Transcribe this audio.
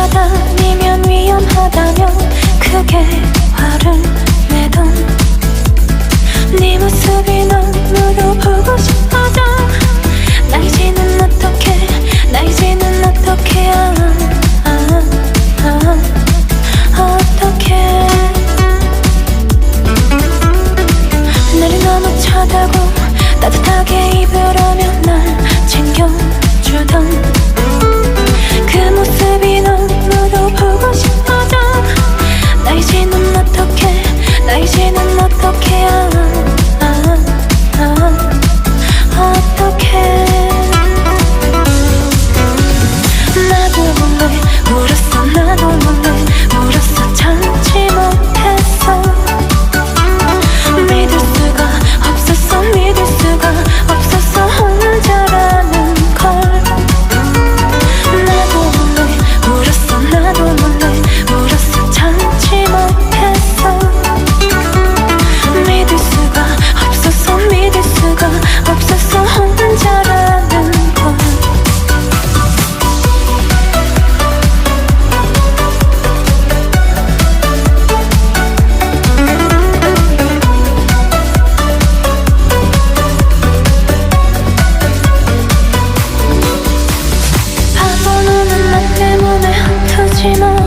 따라다니면 위험하다면 크게 화를 내던 네 모습이 너무도 보고 싶어져. 날씨는 어떻게 날씨는 어떻게 아, 아, 아, 어떻게. 나를 너무 차다고 따뜻하게 입으라면 날 챙겨주던 하지만